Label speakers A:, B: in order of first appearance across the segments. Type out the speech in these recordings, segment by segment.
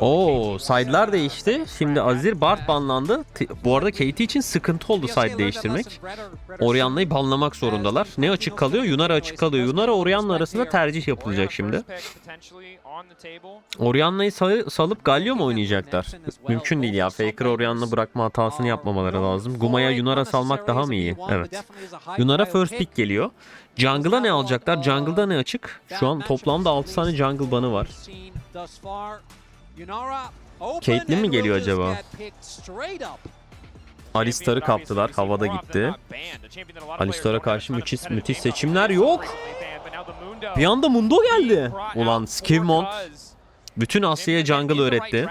A: Oo, side'lar değişti. Şimdi Azir Bart banlandı. Bu arada KT için sıkıntı oldu side değiştirmek. Orianna'yı banlamak zorundalar. Ne açık kalıyor? Yunara açık kalıyor. Yunara Orianna arasında tercih yapılacak şimdi. Orianna'yı sa- salıp Galio mu oynayacaklar? Mümkün değil ya. Faker Orianna bırakma hatasını yapmamaları lazım. Guma'ya Yunara salmak daha mı iyi? Evet. Yunara first pick geliyor. Jungle'a ne alacaklar? Jungle'da ne açık? Şu an toplamda 6 tane jungle banı var.
B: Caitlyn mi geliyor acaba?
A: Alistar'ı kaptılar. Havada gitti. Alistar'a karşı müthiş, müthiş seçimler yok. Bir anda Mundo geldi. Ulan Skivmont bütün Asya'ya jungle öğretti.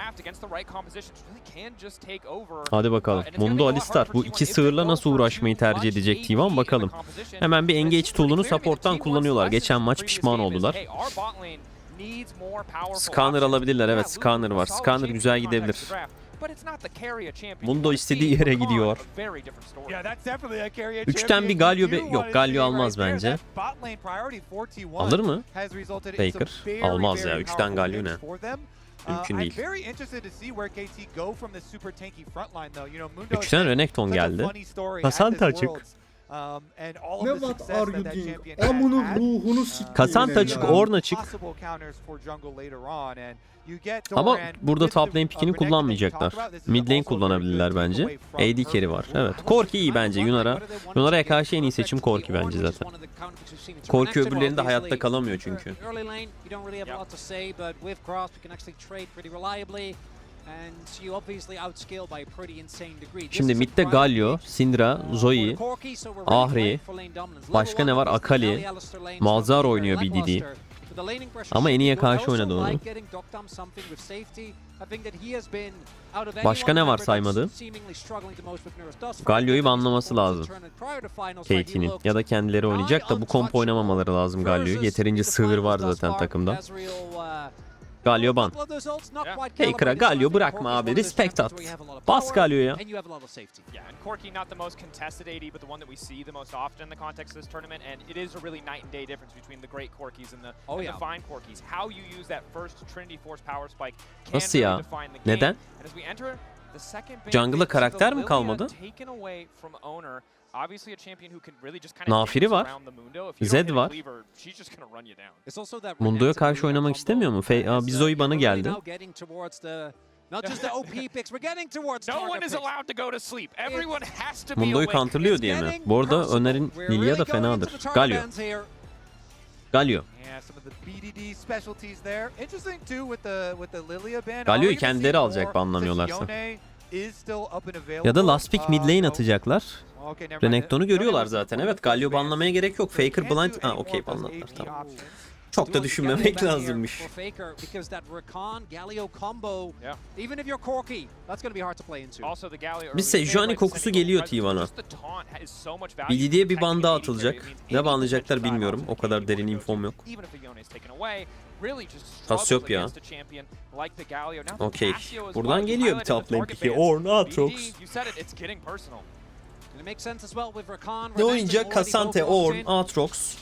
A: Hadi bakalım. Mundo Alistar bu iki sığırla nasıl uğraşmayı tercih edecek T1 bakalım. Hemen bir engage tool'unu support'tan kullanıyorlar. Geçen maç pişman oldular. Scanner alabilirler evet Scanner var. Scanner güzel gidebilir. Mundo istediği yere gidiyor. Üçten bir Galio be- yok, Galio almaz bence. Alır mı? Faker. Almaz ya, üçten Galio ne? Mümkün değil. Üçten Renekton geldi. Kasanta açık.
C: Ne what are you doing? Amunun ruhunu siktir.
A: Kasanta açık, Ornn açık. Ama burada top lane pickini kullanmayacaklar. Mid lane kullanabilirler bence. AD carry var. Evet. Corki iyi bence Yunara. Yunara'ya karşı en iyi seçim Corki bence zaten. Corki öbürlerinde hayatta kalamıyor çünkü. Şimdi midde Galio, Syndra, Zoe, Ahri, başka ne var? Akali, Malzar oynuyor BDD. Ama en iyiye karşı oynadı onu.
D: Başka ne var saymadı?
A: Galio'yu banlaması lazım. Katie'nin ya da kendileri oynayacak da bu komp oynamamaları lazım Galio'yu. Yeterince sığır var zaten takımda. Galio ban. Faker'a Galio bırakma abi. Respect at. Bas Galio'ya.
B: Yeah, and Corki not the most contested AD, but the one that we see the most often in the context of this tournament, and it is a really night and day difference between the great Corkis and the,
D: Oh,
B: and
D: yeah.
B: the fine Corkis. How you use that first Trinity Force power spike can
A: Nasıl ya?
B: define the game.
A: Neden?
B: And as we enter the second big
A: Jungle'a karakter mi kalmadı?
B: Taken away from owner. Obviously a champion who can really just kind
A: Nafiri var. Zed var. Mundo'ya karşı oynamak istemiyor mu? Fe Aa, bir Zoe bana geldi. Mundo'yu counterlıyor diye mi? Bu arada Öner'in Lilia da fenadır. Galio. Galio. Galio'yu kendileri alacak banlamıyorlarsa. Ya da last pick mid
D: Uh,
A: lane atacaklar. Renekton'u görüyorlar zaten. Evet Galio banlamaya gerek yok. Faker blind... Ha okey banladılar tamam. Çok da düşünmemek lazımmış. Bir Sejuani kokusu geliyor
B: presence,
A: T1'a.
B: just the taunt is so much value
A: BDD'ye bir ban daha atılacak. Ne banlayacaklar bilmiyorum. O kadar derin infom yok.
B: to, even if a Yone is taken away, really just
A: Tas
B: struggles
A: yok ya.
B: against a champion like the Galio. Now the
A: Okey. Buradan geliyor bir top lane. Ornn, Ne oynayacak? Kasante, Ornn, Aatrox.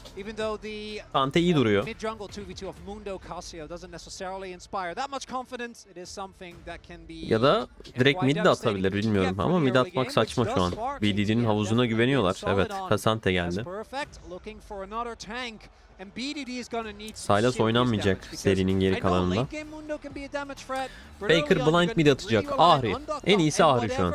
A: Kante iyi duruyor.
C: mid jungle 2v2 of Mundo Casio doesn't necessarily inspire that much confidence, it is something that can be
A: Ya da direkt mid de atabilir bilmiyorum ama mid atmak saçma şu an.
C: KTM
A: havuzuna güveniyorlar. Evet. Kasante geldi.
C: Serious
A: oynanmayacak serinin geri kalanında.
C: on
A: blind mid atacak. Ahri. En iyisi Ahri şu an.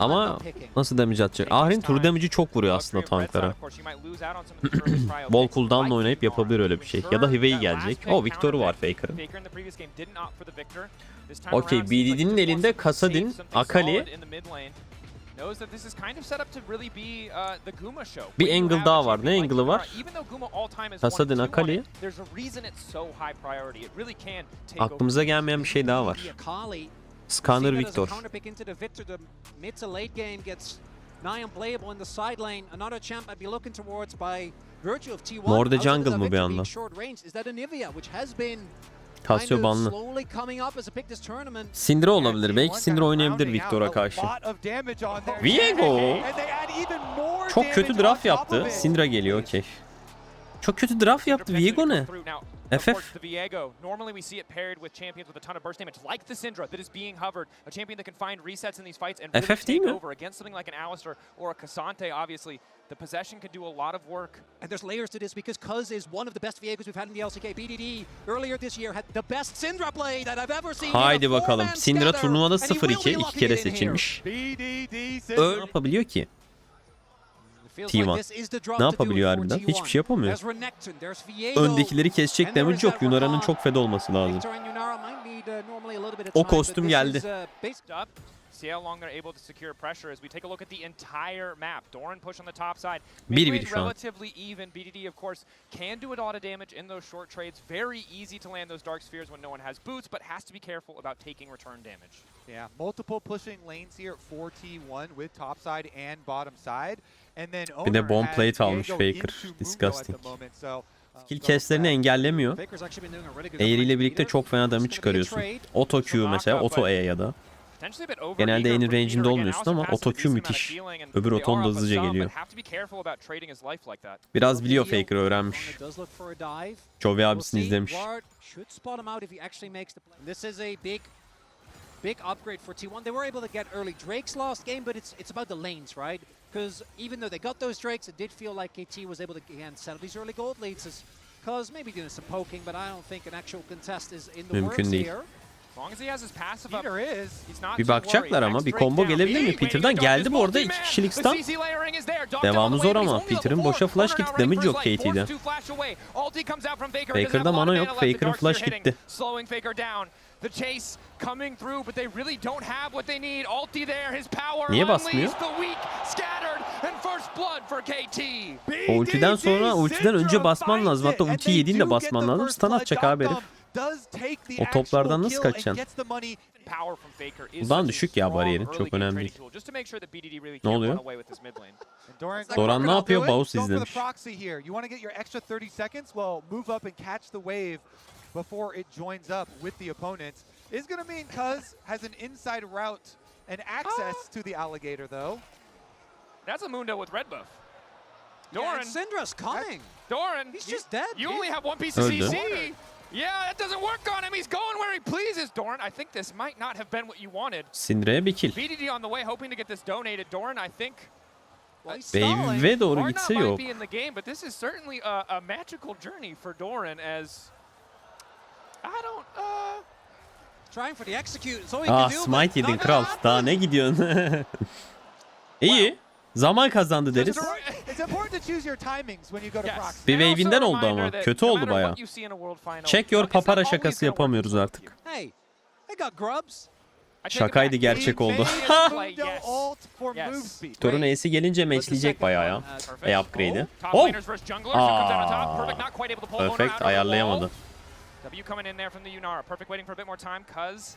A: Ama nasıl damage atacak? Ahri'nin tur damage'i çok vuruyor aslında tanklara. Bol cooldown'la oynayıp yapabilir öyle bir şey. Ya da Hivey gelecek. O Victor'u var Faker'ın. Okey, BDD'nin elinde Kassadin, Akali. Bir angle daha var. Ne angle'ı var? Kassadin, Akali. Aklımıza gelmeyen bir şey daha var. Scanner Victor. Morde jungle mı bir anda? Casio banlı. Syndra olabilir. Belki Syndra oynayabilir Victor'a karşı. Viego! Çok kötü draft yaptı. Syndra geliyor okey. Çok kötü draft yaptı. Viego ne?
B: Of
A: FF.
B: course, the Viego. Normally we see it paired with champions with a ton of burst damage, like the Syndra that is being hovered. A champion that can find resets in these fights and really
A: FF değil
B: take
A: mi?
B: over against something like an Alistar or a Cassante, obviously. The possession can do a lot of work.
C: And there's layers to this because Cuz is one of the best Viegos we've had in the LCK. BDD earlier this year had the best Syndra play that I've ever seen.
A: Haydi
C: in a
A: bakalım.
C: four-man
A: Syndra
C: scatter,
A: turnuvada
C: and he will
A: 0-2
C: be
A: iki
C: locking
A: kere
C: it in here.
A: seçilmiş. Ne yapabiliyor ki?
C: It feels
A: T1.
C: like this is the drop
A: Ne yapabiliyor harbiden?
C: T1.
A: Hiçbir şey yapamıyor. Öndekileri kesecek damage yok. Yunara'nın çok fed olması lazım.
C: Uh,
A: O kostüm geldi.
B: See how long they're able to secure pressure as we take a look at the entire map. Doran push on the top side.
A: Bir
B: Mid
A: bir
B: lane
A: şu an.
B: relatively even. BDD of course can do a lot of damage in those short trades. Very easy to land those dark spheres when no one has boots, but has to be careful about taking return damage.
D: Yeah, multiple pushing lanes here for T1 with top side and bottom side. And then
A: Bir de bomb
D: has
A: plate almış Faker.
D: into Mungo at the
A: Disgusting.
D: uh,
A: Skill castlerini engellemiyor. Eğriyle birlikte çok fena damage çıkarıyorsun. Auto Q mesela, auto E ya da. Genelde
B: Peter.
A: range'inde olmuyorsun ama
B: of
A: müthiş. Öbür oton da hızlıca geliyor. Biraz biliyor. Faker öğrenmiş.
C: We'll
A: abisini izlemiş.
C: Big upgrade for T1. They were able to get early Drake's last game, but it's it's about the lanes, right? Because even though they got those Drakes, it did feel like KT was able to again settle these early gold leads. Because maybe doing some poking, but I don't think an actual contest is in the
A: Mümkün
C: works
A: değil.
C: here.
B: As long as he has his passive up,
D: Peter is.
B: he's not
A: Bir bakacaklar ama bir combo gelebilir mi? Peter'dan geldi bu arada.
B: multi-man.
A: İki kişilik
B: The
A: stun. Devamı zor ama Peter'ın boşa flash
B: ready
A: Damage yok. KT'de. Faker'da mana yok. Faker'ın flash gitti.
B: Slowing Faker down. The chase coming through, but they really don't have what they need. Ulti there, his power
A: Niye basmıyor? O ultiden sonra ultiden önce basman lazım. Hatta ulti yediğinde basman lazım. Stun atacak abi herif. O toplardan nasıl kaçacaksın?
B: Power from Faker is
A: Buradan
B: such a
A: düşük ya
B: strong
A: bariyerin,
B: early
A: çok
B: game
A: önemli
B: trading
A: değil.
B: tool, just to make sure that BDD really
A: Ne
B: can't
A: oluyor?
B: run away with this mid lane.
A: Doran ne yapıyor? Bağız
D: Go for the
A: izlemiş.
D: proxy here. You want to get your extra 30 seconds? Well, move up and catch the wave before it joins up with the opponents. Is going to mean Cuz has an inside route and access to the alligator, though.
B: That's a Mundo with red buff.
C: Yeah,
B: Doran,
C: and Syndra's coming.
B: Doran,
C: He's
B: you-
C: just dead,
B: You
C: dude.
B: only have one piece of
A: Öldü.
B: CC. Yeah, that doesn't work on him. He's going where he pleases, Doran. I think this might not have been what you wanted.
A: Syndra'ya bir kill.
B: BDD on the way, hoping to get this donated. Doran, I think
C: Well, he's stalling.
A: Wave'e doğru gitse
B: might
A: yok.
B: be in the game, but this is certainly a, a magical journey for Doran as I don't. Uh,
C: Trying for the execute. All he
A: Ah
C: can do.
A: smite
C: but
A: yedin kral. Daha ne gidiyorsun? İyi. Zaman kazandı deriz. Bir wave'inden oldu ama. Kötü oldu
B: matter
A: bayağı.
B: what you see in a world final,
A: Check your papara şakası yapamıyoruz artık. Şakaydı gerçek oldu. Torun. E'si gelince bayağı
C: one,
A: ya.
C: uh.
A: E upgrade'i. Oh! Aa.
B: Perfect,
A: ayarlayamadı.
B: W coming in there from the Yunara. Perfect waiting for a bit more time cuz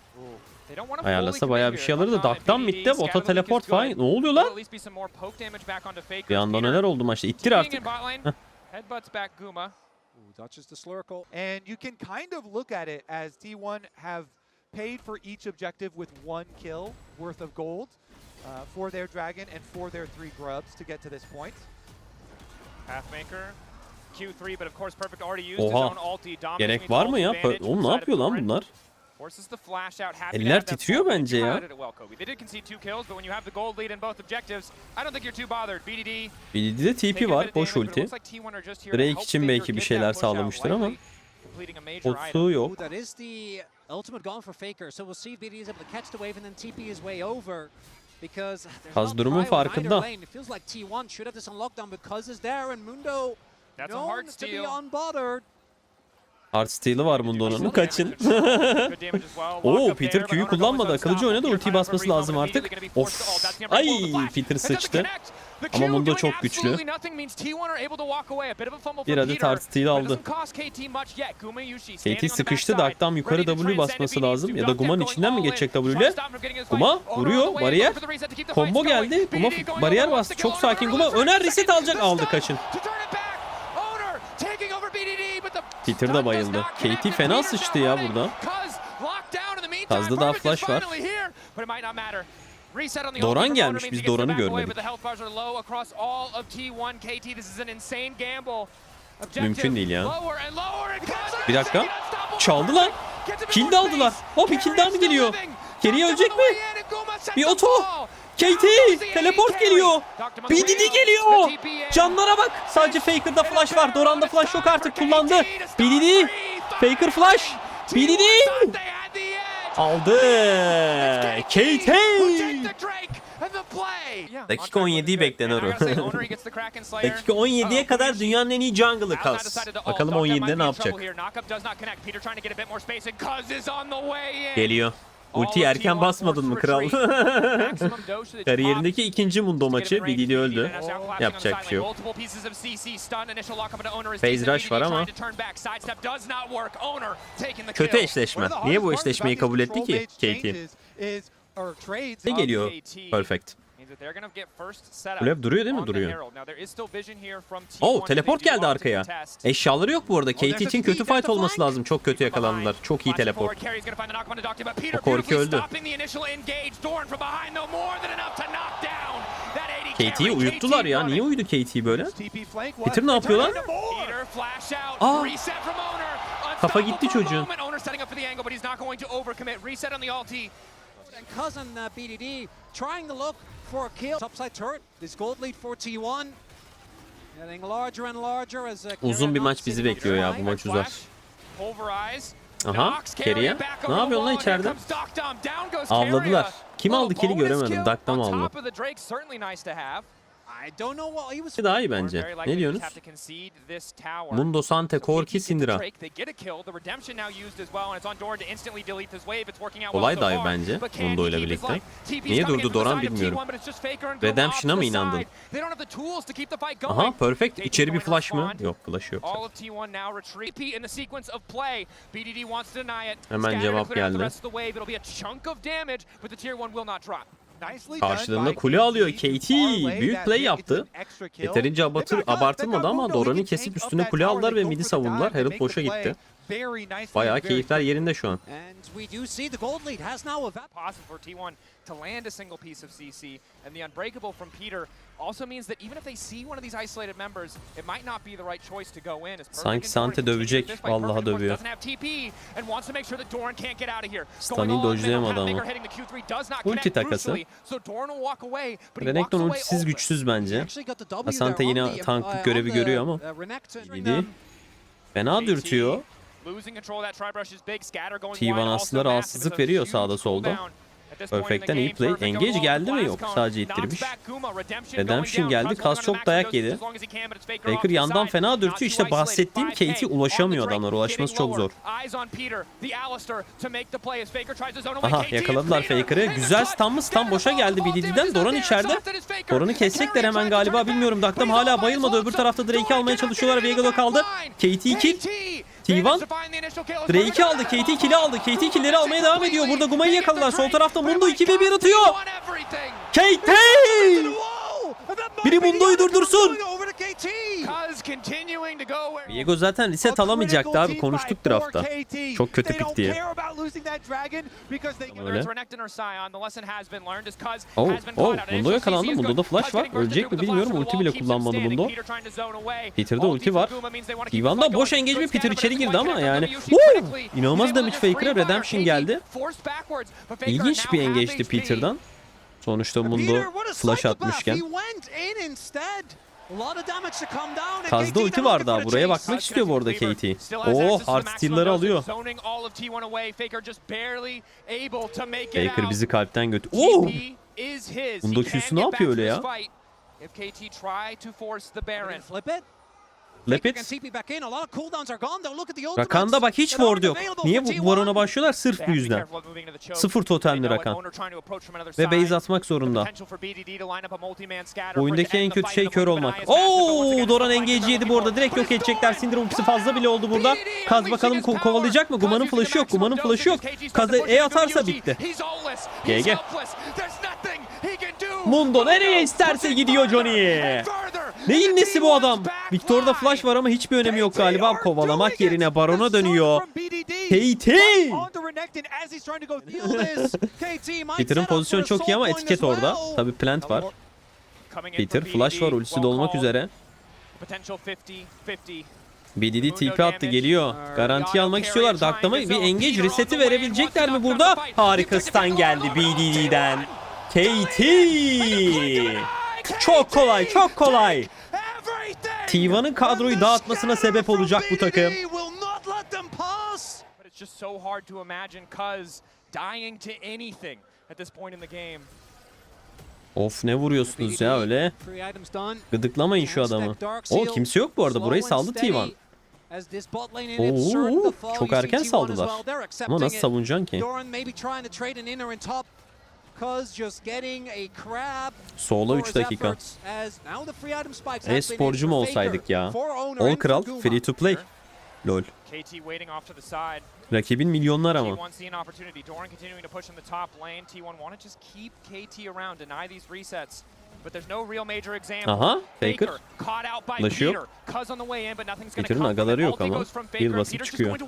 B: they don't want to
A: Ayarlasa bayağı bir şey alırdı. Duck'tan bitti. Bota teleport falan. Ne oluyor lan? Bir anda neler oldu maçta? İttir artık.
B: Headbutts back Guma.
C: Ooh, dodges the Slurkle.
D: And you can kind of look at it as T1 have paid for each objective with one kill worth of gold uh, for their dragon and for their three grubs to get to this point.
B: Pathmaker. Q3 but of course Perfect already used his
A: Oha.
B: own ulti. Dominating
A: Gerek var mı ya? Oğlum ne yapıyor lan bunlar? Eller titriyor bence ya.
B: highlighted it well, Kobe. They did concede two kills, but when you have the gold lead in both objectives, I don't think you're too bothered. BDD
A: BDD'de TP var. Boş ulti. Drake için belki bir şeyler sağlamıştır ama Potu yok.
C: Ooh, that is the ultimate gone for Faker. So we'll see if BD is able to catch the wave and then TP his way over. Because there's
A: Kaz durumun farkında.
C: Lane. It feels like T1 should have this on lockdown because is there and Mundo
B: That's a hard
C: to be
B: steal.
C: unbothered.
A: Art steal'ı var bunda onun. Kaçın. Oo, Peter Q'yu kullanmadı. Akıllıca oynadı. Ultiyi basması lazım artık.
B: the
A: Of. Ay. Peter sıçtı. Ama Mundo çok güçlü.
B: absolutely nothing means T1 are able to walk away. A bit of a fumble
A: Bir adet art steal aldı.
B: KT
A: sıkıştı. Dark'tan yukarı W basması lazım. Ya da Guma'nın içinden mi geçecek. W ile? Guma vuruyor, bariyer. Combo geldi. Guma bariyer bastı.
B: to
A: Çok sakin Guma. Öner reset alacak. Aldı kaçın.
B: to turn it back. Owner taking over BDD, but the
A: Peter da bayıldı. KT fena sıçtı ya burada.
B: Down.
A: Kaz'da daha flash var. Doran gelmiş, biz Doran'ı görmedik.
B: But the health bars are low across all of T1 KT. This is an insane gamble.
A: Mümkün değil ya. Bir dakika. Çaldı lan. Kill aldılar. Hop kill mı geliyor? Geriye ölecek mi? Bir oto. KT teleport geliyor. BDD geliyor. Canlara bak. Sadece Faker'da flash var. Doran'da flash yok artık kullandı. BDD. Faker flash. BDD. Aldı. KT. Dakika 17'yi beklen Oro. Dakika 17'ye kadar dünyanın en iyi jungle'ı Kaz. Bakalım 17'de ne yapacak? Geliyor. Ulti erken basmadın mı kral? Kariyerindeki ikinci Mundo maçı Bilili öldü. Yapacak bir şey yok. Phase rush var ama Kötü eşleşme. Niye bu eşleşmeyi kabul etti ki KT? Ne geliyor? Perfect. Kulüp duruyor değil mi? Duruyor. Oh teleport geldi arkaya. Eşyaları yok bu arada. KT için kötü fight olması lazım. Çok kötü yakalandılar. Çok iyi teleport.
B: O
A: Korki öldü. KT'yi uyuttular ya. Niye uyudu KT böyle? Peter ne yapıyor lan? Aa! Kafa gitti çocuğun.
C: And cousin uh, BDD trying to look for a kill. Topside turret. This gold lead for T1. Getting larger and larger as uh,
A: Uzun bir
C: Keria
A: maç bizi bekliyor ya. Bu maç uzar. Aha. Keria. Ne yapıyorsun lan içeride? Avladılar. Kim aldı kill'i göremedim. Dakta mı aldı?
C: I don't know what he was
A: Daha iyi bence. Ne diyorsunuz? Mundo Sante, Korki, Syndra. Kolay dive bence Mundo ile birlikte. Niye durdu Doran bilmiyorum. Redemption'a mı inandın? Aha perfect. İçeri bir flash mı? Yok flash yok.
B: All of T1 now retreat in the sequence of play. BDD wants to deny it.
A: Hemen cevap geldi.
B: Rest of the wave. It'll be a chunk of damage, but the tier 1 will not drop.
A: Karşılığında kule alıyor KT. Büyük play yaptı. Yeterince abatır, abartılmadı ama Doran'ı kesip üstüne kule aldılar ve midi savundular. Herald boşa gitti. Bayağı keyifler yerinde şu an.
C: And we do see the gold lead has now evaporated.
B: Possible for T1 to land a single piece of CC, and the unbreakable from Peter also means that even if they see one of these isolated members, it might not be the right choice to go in. As
A: Sanki Sante dövecek. Vallahi dövüyor.
B: doesn't have TP and wants to make sure that Doran can't get out of here.
A: Stunning
B: Going all in,
A: dojlayamadı ama.
B: hitting the Q3 does not
A: Ulti
B: connect
A: takası.
B: crucially, so Doran will walk away, but he walks
A: Renekton
B: away
A: ultisiz güçsüz bence.
C: Actually got the W
A: Asante yine
C: the,
A: tanklık
C: uh,
A: görevi görüyor ama.
C: uh.
A: Yedi. Fena dürtüyor.
B: Losing control of that Tribrush is big. Scatter going
A: T1
B: wide,
A: aslında rahatsızlık veriyor sağda solda. Perfect'ten iyi play. Engage geldi mi? Yok, sadece ittirmiş.
B: Redemption
A: geldi.
B: Kaz
A: Kas çok dayak yedi.
B: the
A: yandan fena dürtüyor. İşte bahsettiğim
B: 5K
A: KT ulaşamıyor adamlar. Ulaşması çok zor. Aha yakaladılar Faker'ı. Güzel stun mı? Stun boşa geldi BDD'den. Doran içeride. Doran'ı kesecekler hemen galiba. Bilmiyorum.
B: he's
A: hala bayılmadı. Öbür tarafta Drake'i almaya çalışıyorlar.
B: into
A: kaldı. KT kill. T1
B: managed to find the initial kill as
A: Drake'i
B: Perfect
A: aldı. KT kill'i aldı. KT kill'leri almaya devam ediyor. Burada Guma'yı yakaladılar. Sol tarafta Mundo 2 ve 1 atıyor. KT! Biri Mundo'yu durdursun. Viego zaten reset alamayacaktı abi. Konuştuk draftta. Çok kötü pik diye. Öyle. Oh, oh, Mundo yakalandı. Mundo'da flash var. Ölecek mi bilmiyorum. Ulti bile kullanmadı Mundo. Peter'da ulti var. Ivan'da boş engage mi? Peter içeri girdi ama yani. Woo! İnanılmaz damage faker'a Redemption geldi. İlginç bir engage'ti Peter'dan. Sonuçta Mundo flash atmışken. Kazda ulti var daha. Buraya bakmak istiyor bu arada KT. Oh, hard steal'ları alıyor. Faker bizi kalpten götü. Oh! Mundo Q'su ne yapıyor öyle ya?
C: Flip it.
A: Lepit. Rakan'da bak hiç ward yok. Niye bu Baron'a başlıyorlar? Sırf bu yüzden. Sıfır totemli Rakan. Ve base atmak zorunda. Oyundaki en kötü şey kör olmak. Oo, Doran engage'i yedi bu arada. Direkt yok edecekler. Syndra ultisi fazla bile oldu burada. Kaz bakalım ko- kovalayacak mı? Guman'ın flash'ı yok. Guman'ın flash'ı yok. Kaz E atarsa bitti. GG. Mundo nereye isterse gidiyor Johnny. Neyin nesi bu adam? Victor'da flash var ama hiçbir önemi yok galiba. Kovalamak yerine Baron'a dönüyor. KT! Peter'ın pozisyonu çok iyi ama etiket orada. Tabi plant var. Peter flash var ultisi dolmak üzere. BDD TP attı geliyor. Garanti almak istiyorlar. Daklama bir engage reseti verebilecekler mi burada? Harika stun geldi BDD'den. KT. Çok kolay çok kolay. T1'ın kadroyu dağıtmasına sebep olacak bu takım.
B: But it's just so hard to imagine Cuz dying to anything at this point in the game.
A: Of ne vuruyorsunuz ya öyle. Gıdıklamayın şu adamı. O kimse yok bu arada. Burayı saldı T1. Oo, çok erken saldılar. Ama nasıl savunacaksın ki? Sola
C: for
A: 3
C: his
A: dakika. E-sporcu mu olsaydık ya? Ol kral free to play. Lol. Rakibin milyonlar ama.
B: T1 seeing opportunity. Doran continuing to push in the top lane. T1 want to just keep KT around, deny these resets. But there's no real major example.
A: Aha, Faker. Flash'ı yok.
B: From
A: agaları yok ama
B: and
A: basıp çıkıyor.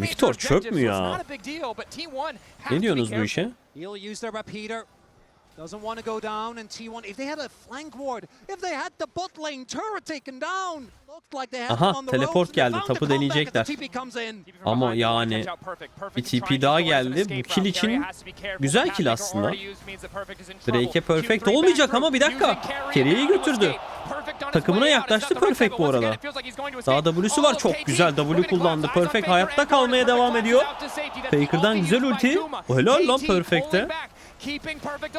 A: Victor çöp mü ya?
B: it's not a big deal, but T1 has
A: Ne diyorsunuz bu
B: careful.
C: He'll use the repeater. Doesn't want to go down, and T1, if they had a flank ward, if they had the bot lane turret taken down, looked like they had
A: Aha,
C: them on the
A: teleport geldi,
C: as
A: deneyecekler.
C: the TP comes in.
B: Keep it from
A: Ama yani bir TP daha geldi. Bu kill için güzel kill aslında. Drake'e perfect
B: Q3
A: olmayacak ama bir dakika.
B: of
A: götürdü. Takımına yaklaştı Perfect bu arada. Daha W'su var
B: Oh,
A: çok güzel. W kullandı. Perfect hayatta kalmaya devam ediyor. Faker'dan güzel ulti.
B: Guma.
A: O helal lan Perfect'e.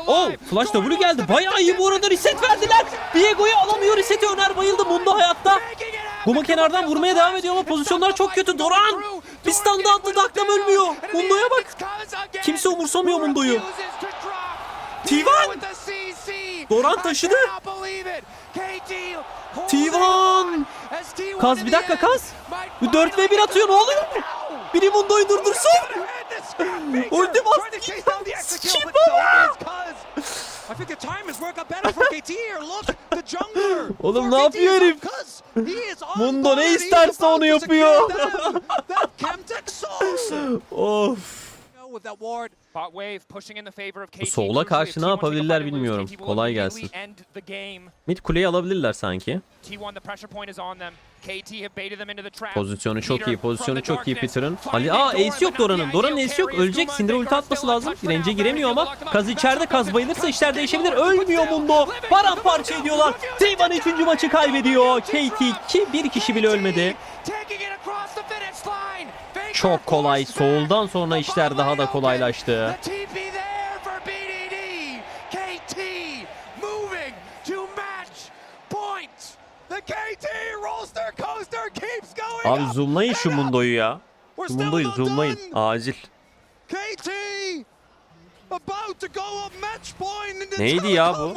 A: Oh flash W geldi. Bayağı iyi bu arada reset verdiler. Diego'yu alamıyor reseti Öner bayıldı. Mundo hayatta. Guma kenardan vurmaya devam ediyor ama pozisyonlar çok kötü. Doran bir standa attı Daklam ölmüyor. Mundo'ya bak. Kimse umursamıyor Mundo'yu. T1! Doran taşıdı. T1! Kaz bir dakika Kaz. Bu 4 ve 1 atıyor ne oluyor? Biri Mundo'yu durdursun. Ulti bastı. Sıçayım
C: I think the time has worked out better for KT here. Look, the jungler.
A: Oğlum ne yapıyor herif? Mundo ne isterse onu yapıyor. Of.
B: Crucially,
A: karşı ne
B: T1 take a
A: yapabilirler bilmiyorum. Kolay gelsin. Mid kuleyi alabilirler sanki.
B: T1 the pressure point is on them. KT have baited them into the trap.
A: Pozisyonu çok iyi, pozisyonu çok iyi Peter'ın. Ali, aa ace yok Doran'ın.
B: the
A: Doran'ın ace yok. Ölecek. Sindir ulti atması lazım.
B: now.
A: giremiyor ama Kaz içeride. Kaz bayılırsa işler değişebilir. Ölmüyor Mundo. Paramparça ediyorlar. T1 üçüncü maçı kaybediyor. KT 2 bir kişi bile ölmedi. Çok kolay. Soul'dan sonra işler daha da kolaylaştı.
B: The TP there for BDD. KT moving to match point.
D: The KT roster coaster keeps going
A: Abi zoomlayın şu. Mundo'yu ya. Mundo'yu zoomlayın. Acil.
D: KT about to go up match point in the
A: Neydi ya bu?